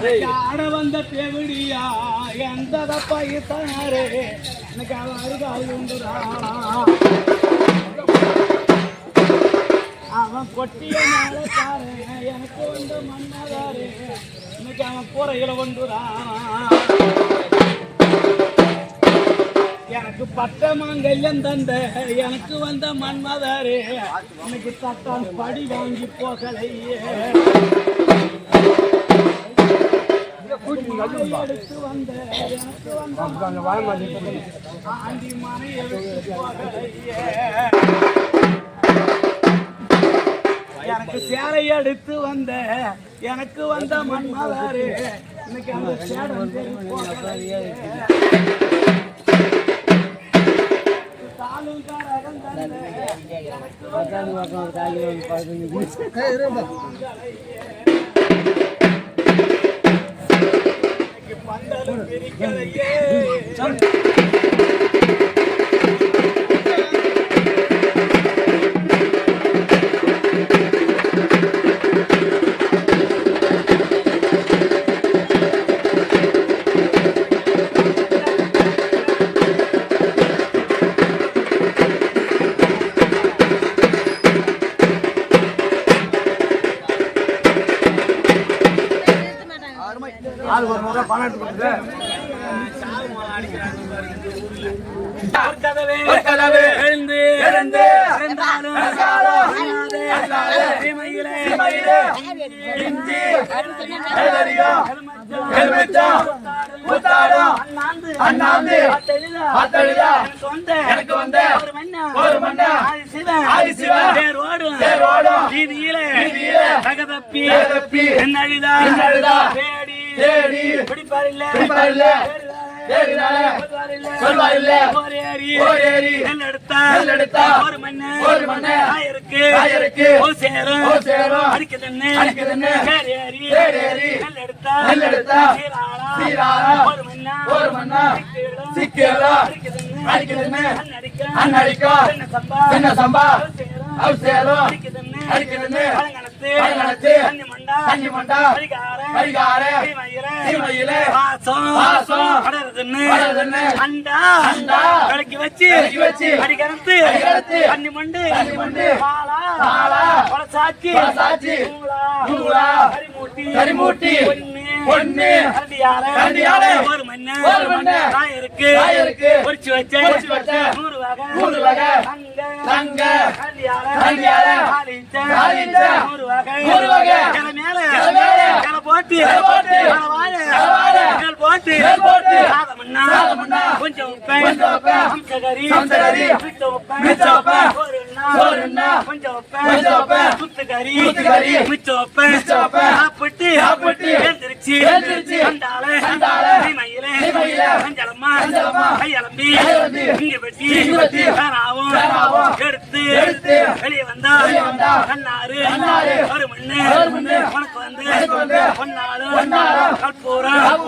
ஆட வந்த பேவிடியா எந்த பைத்தாரே எனக்கு அருகால் உண்டுடா. அவன் கொட்டிய மேலக்காரே எனக்கு வந்து மன்னதாரே. இன்னைக்கு அவன் கூரையில வந்துடான் எனக்கு பட்ட மாங்கல்யம் தந்த எனக்கு வந்த மன்மதாரே. எனக்கு தட்டான் படி வாங்கி போகலையே. எடுத்து வந்த எனக்கு வந்த ஆண்டி மனை எடுத்து போகலையே எனக்கு சேலை எடுத்து வந்த எனக்கு வந்த மன்மதாரே. இன்னைக்கு அந்த கரகம் தந்த எனக்கு பந்தலும் எனக்கு வந்த. ஒரு மன்னா. ஆதி சிவன். தேடி. பிடிப்பாரில்ல. சொல்வாரில்ல. ஓரேரி நெல் எடுத்தா. ஒரு மண்ணு. ஒரு மண்ணு. ஆயிருக்கு ஓ சேரும். ஓ சேரும். அடிக்க தண்ணு. அடிக்க தண்ணு. சேரேரி சேரேரி நெல் எடுத்தா. நெல் எடுத்தா. சீராளா சீராளா ஒரு மண்ணா. ஒரு மண்ணா. சிக்கேலா. அடிக்க தண்ணு. அடிக்க தண்ணு. அன்னடிக்க அன்னடிக்க சின்ன சம்பா. சின்ன சம்பா. அவ் சேரும் அடிக்க தண்ணு. அடிக்க தண்ணு. அலங்கணத்து அலங்கணத்து அன்னி மண்டா அன்னி மண்டா பரிகார பரிகார சீமையிலே வாசம். வாசம். கடறதுன்னு கடறதுன்னு அண்டா. அண்டா. கலக்கி வச்சு. கலக்கி வச்சு. அடிகரத்து. அடிகரத்து. அன்னி மண்டு அன்னி மண்டு பாலா பாலா பழசாச்சி பழசாச்சி நூலா கரிமூட்டி. கரிமூட்டி கண்டியால ஒரு மண்ணு. ஒரு மண்ணு. காயருக்கு காயருக்கு பொரிச்சு வச்ச பொரிச்சு வச்ச நூறு வகை. நூறு வகை. தங்க தங்க கண்டியால கண்டியால காலிஞ்ச நூறு வகை நூறு வகை கிளை மேல கிளை மேல கிளை போட்டு கிளை போட்டு கிளை வாழ கிளை வாழ போட்டு போட்டு. கொஞ்சம் உப்பை கொஞ்சம் உப்பை அம்சகரி அம்சகரி மிச்ச உப்பை மிச்ச உப்பை சோறுண்ணா சோறுண்ணா கொஞ்சம் உப்பை கொஞ்சம் உப்பை சுத்துகரி சுத்துகரி மிச்ச உப்பை மிச்ச உப்பை சாப்பிட்டு சாப்பிட்டு எழுந்திருச்சு கண்டால மயிலே அஞ்சலம்மா கையலம்பி இங்க வெட்டி வேறாவும் எடுத்து வெளியே வந்தா கண்ணாறு ஒரு மண்ணு உனக்கு பொன்னாலும் கற்பூரம்